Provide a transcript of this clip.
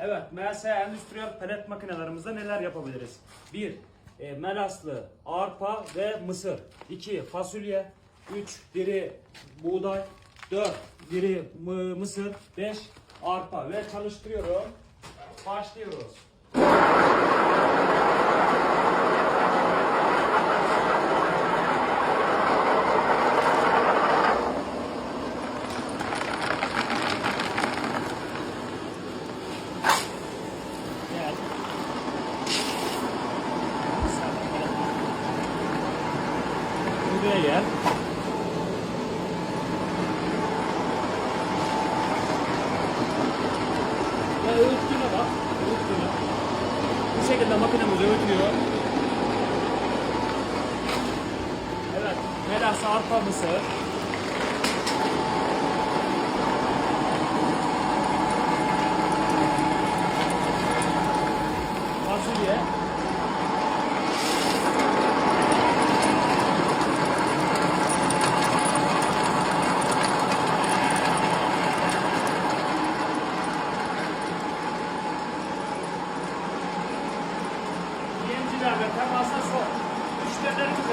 Evet, MS endüstriyel palet makinelerimizde neler yapabiliriz? 1. E, melaslı, arpa ve mısır. 2. Fasulye. 3. Diri buğday. 4. Diri mı- mısır. 5. Arpa ve çalıştırıyorum. Başlıyoruz. Gel. Buraya gel. Ve öğüttüğüne bak. Öğüttüğüne. Bu şekilde makinemiz öğütüyor. Evet. Melasa arpa mısır. Fasulye. Yemcilerle temasa sok. Müşterilerimize